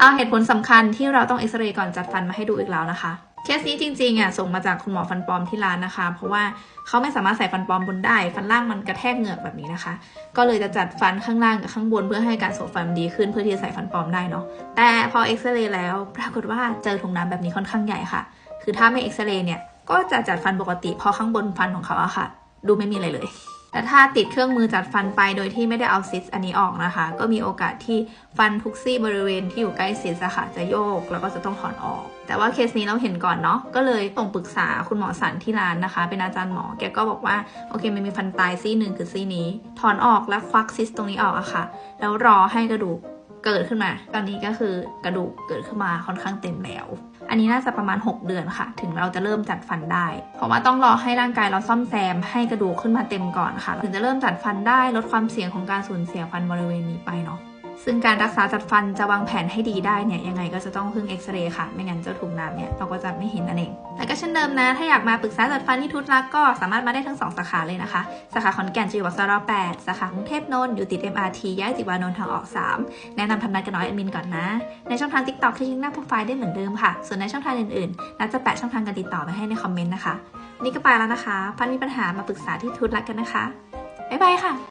เอาเหตุผลสำคัญที่เราต้องเอ็กซเรย์ก่อนจัดฟันมาให้ดูอีกแล้วนะคะเคสนี้จริงๆอะส่งมาจากคุณหมอฟันปลอมที่ร้านนะคะ เพราะว่าเขาไม่สามารถใส่ฟันปลอมบนได้ ฟันล่างมันกระแทกเหงือกแบบนี้นะคะ ก็เลยจะจัดฟันข้างล่างกับข้างบนเพื่อให้การโสฟันดีขึ้นเพื่อที่จะใส่ฟันปลอมได้เนาะแต่พอเอ็กซเรย์แล้วปรากฏว่าเจอถุงน้ำแบบนี้ค่อนข้างใหญ่ค่ะ คือถ้าไม่เอ็กซเรย์เนี่ยก็จะจัดฟันปกติเพอข้างบนฟันของเขาอะค่ะ ดูไม่มีอะไรเลย แต่ถ้าติดเครื่องมือจัดฟันไปโดยที่ไม่ได้เอาซิสอันนี้ออกนะคะ ก็มีโอกาสที่ฟันทุกซี่บริเวณที่อยู่ใกล้ซิสอะค่ะจะโยก แล้วก็จะต้องถอนออก แต่ว่าเคสนี้เราเห็นก่อนเนาะก็เลยส่งปรึกษาคุณหมอสันที่ร้านนะคะ เป็นอาจารย์หมอแกก็บอกว่าโอเคมันมีฟันตายซี่หนึ่งคือซี่นี้ ถอนออกแล้วควักซิสตรงนี้ออกอะค่ะ แล้วรอให้กระดูก เกิดขึ้นมา ตอนนี้ก็คือกระดูกเกิดขึ้นมาค่อนข้างเต็มแล้ว อันนี้น่าจะประมาณ 6 เดือนค่ะ ถึงเราจะเริ่มจัดฟันได้ เพราะว่าต้องรอให้ร่างกายเราซ่อมแซมให้กระดูกขึ้นมาเต็มก่อนค่ะ ถึงจะเริ่มจัดฟันได้ลดความเสี่ยงของการสูญเสียฟันบริเวณนี้ไปเนาะ ซึ่งการรักษาจัดฟันจะวางแผนให้ดีได้เนี่ยยังไงก็จะต้องพึ่งเอ็กซเรย์ค่ะ ไม่งั้นเจ้าถุงน้ำเนี่ยเราก็จะไม่เห็นนั่นเอง แล้วก็เช่นเดิมนะ ถ้าอยากมาปรึกษาจัดฟันที่ทุตรักก็สามารถมาได้ทั้งสองสาขาเลยนะคะ สาขาขอนแก่นจะอยู่วัดสระแปดสาขากรุงเทพนนท์อยู่ติด MRT แยกจิวานนท์ทางออก 3 แนะนำทำนัดกันน้อยแอดมินก่อนนะ ในช่องทาง TikTok คลิกลิงก์หน้าโปรไฟล์ได้เหมือนเดิมค่ะ ส่วนในช่องทางอื่นๆนัดจะแปะช่องทางการติดต่อไว้ให้ในคอมเมนต์นะคะนนี่ก็ไปแล้วนะคะฟันมีปัญหามาปรึกษาที่ทุตรักกันนะคะบ๊ายบายค่ะ